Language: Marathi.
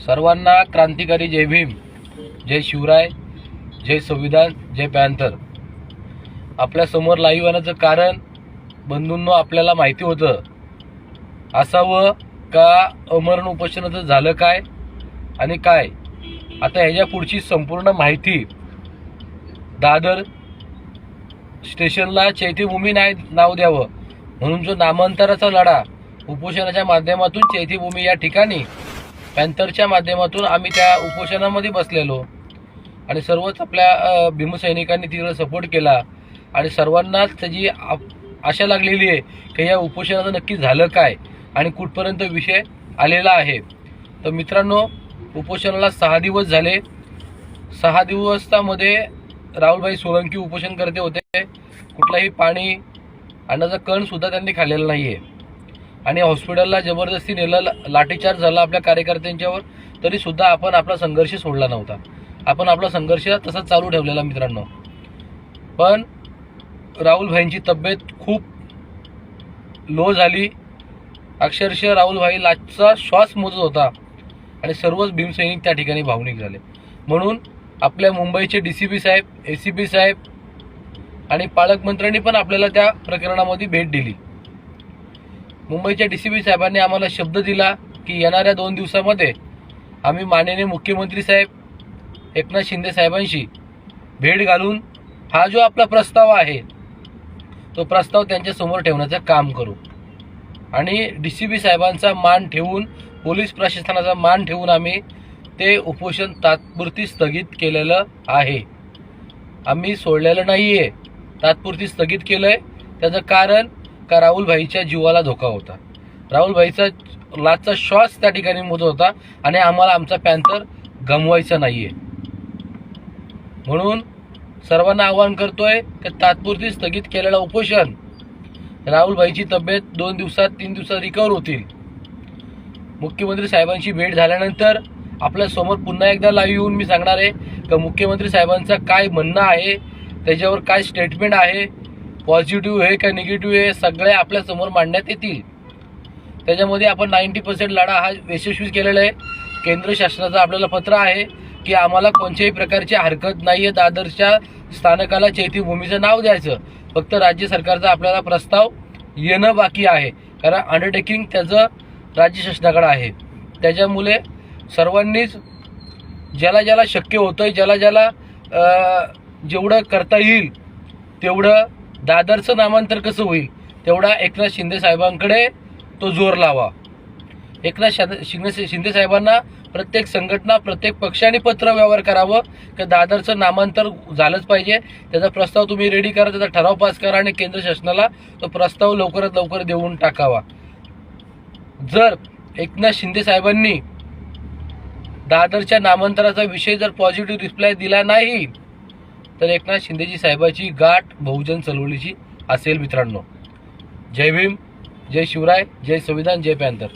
सर्वांना क्रांतिकारी जय भीम जय शिवराय जय संविधान जय पॅन्थर. आपल्यासमोर लाईव्ह येण्याचं कारण बंधूंनो आपल्याला माहिती होतं. असावं का अमरण उपोषणाचं झालं काय आणि काय? आता ह्याच्या पुढची संपूर्ण माहिती दादर स्टेशनला चैत्यभूमी नाही नाव द्यावं. म्हणून जो नामांतराचा लढा उपोषणाच्या माध्यमातून चैत्यभूमी या ठिकाणी पॅन्थरच्या माध्यमातून आम्ही त्या उपोषणामध्ये बसलेलो. आणि सर्वच आपल्या भीमसैनिकांनी तिला सपोर्ट केला. आणि सर्वांनाच त्याची आशा लागलेली आहे की या उपोषणाचं नक्की झालं काय आणि कुठपर्यंत विषय आलेला आहे. तर मित्रांनो उपोषणाला सहा दिवस झाले. सहा दिवसामध्ये राहुलभाई सोलंकी उपोषण करते होते. कुठलाही पाणी अन्नाचा कणसुद्धा त्यांनी खाल्लेला नाही आहे आणि हॉस्पिटलला जबरदस्ती नेलं लाठीचार्ज झाला आपल्या कार्यकर्त्यांच्यावर तरीसुद्धा आपण आपला संघर्ष सोडला नव्हता. आपण आपला संघर्ष तसाच चालू ठेवलेला मित्रांनो. पण राहुलभाईंची तब्येत खूप लो झाली. अक्षरशः राहुलभाई लाचचा श्वास मोजत होता आणि सर्वच भीमसैनिक त्या ठिकाणी भावनिक झाले. म्हणून आपल्या मुंबईचे डी सी पी साहेब ए सी पी साहेब आणि पालकमंत्र्यांनी पण आपल्याला त्या प्रकरणामध्ये भेट दिली. मुंबईच्या डी सी बी साहेबांनी आम्हाला शब्द दिला की येणाऱ्या दोन दिवसामध्ये आम्ही माननीय मुख्यमंत्री साहेब एकनाथ शिंदे साहेबांशी भेट घालून हा जो आपला प्रस्ताव आहे तो प्रस्ताव त्यांच्यासमोर ठेवण्याचं काम करू. आणि डी सी बी साहेबांचा मान ठेवून पोलीस प्रशासनाचा मान ठेवून आम्ही ते उपोषण तात्पुरती स्थगित केलेलं आहे. आम्ही सोडलेलं नाही आहे तात्पुरती स्थगित केलं आहे त्याचं कारण का राहुलभाईच्या जीवाला धोका होता. राहुलभाईचा लाचा श्वास त्या ठिकाणी मोजत होता आणि आम्हाला आमचा पॅन्थर गमवायचा नाही आहे म्हणून सर्वांना आवाहन करतोय की तात्पुरती स्थगित केलेलं उपोषण राहुलभाईची तब्येत दोन दिवसात तीन दिवसात रिकवर होतील. मुख्यमंत्री साहेबांची भेट झाल्यानंतर आपल्यासमोर पुन्हा एकदा लाईव्ह येऊन मी सांगणार आहे का मुख्यमंत्री साहेबांचं काय म्हणणं आहे त्याच्यावर काय स्टेटमेंट आहे पॉझिटिव्ह आहे का निगेटिव्ह आहे सगळे आपल्यासमोर मांडण्यात येतील. त्याच्यामध्ये आपण नाईंटी पर्सेंट लढा हा यशस्वी केलेला आहे. केंद्र शासनाचं आपल्याला पत्र आहे की आम्हाला कोणत्याही प्रकारची हरकत नाही आहे दादरच्या स्थानकाला चैत्यभूमीचं नाव द्यायचं. फक्त राज्य सरकारचा आपल्याला प्रस्ताव येणं बाकी आहे. कारण अंडरटेकिंग त्याचं राज्य शासनाकडं आहे. त्याच्यामुळे सर्वांनीच ज्याला ज्याला शक्य होतं ज्याला ज्याला जेवढं करता येईल तेवढं दादरचं नामांतर कसं होईल? तेवढा एकनाथ शिंदे साहेबांकडे तो जोर लावा. एकनाथ शाद- शिंदे शिंदे साहेबांना प्रत्येक संघटना प्रत्येक पक्षाने पत्र व्यवहार करावं की दादरचं नामांतर झालंच पाहिजे. त्याचा प्रस्ताव तुम्ही रेडी करा त्याचा ठराव पास करा आणि केंद्र शासनाला तो प्रस्ताव लवकरात लवकर देऊन टाकावा. जर एकनाथ शिंदे साहेबांनी दादरच्या नामांतराचा विषय जर पॉझिटिव्ह रिप्लाय दिला नाही तर एकनाथ शिंदेजी साहेबाची गाठ बहुजन चळवळीची असेल मित्रांनो. जय भीम जय शिवराय जय संविधान जय पॅन्थर.